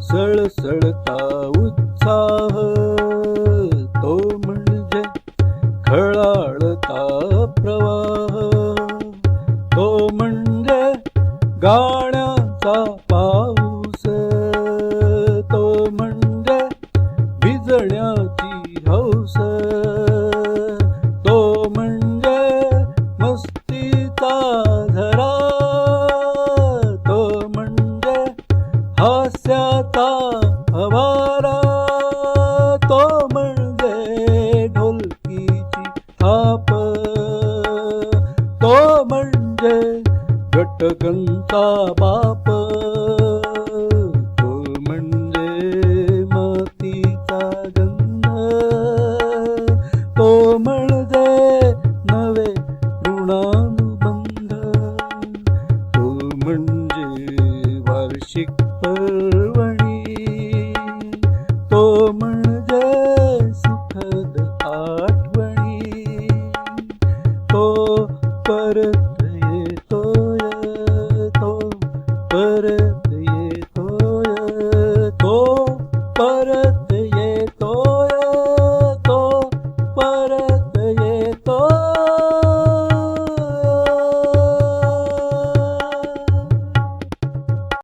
सळसळता उत्साह तो म्हणजे खळाळता प्रवाह. तो म्हणजे गाण्याचा पाऊस तो म्हणजे भिजण्याची हौस तो म्हणजे मस्तीचा झरा हास्याचा हवारा तो म्हणजे ढोलकीची थाप. तो म्हणजे घटगंता बाप. तो म्हणजे मातीचा गंध. तो म्हणजे नवे ऋणानुबंध. तो म्हणजे वार्षिक पर्वणी तो म्हणजे सुखद आठवणी तो परत येतोय तो परत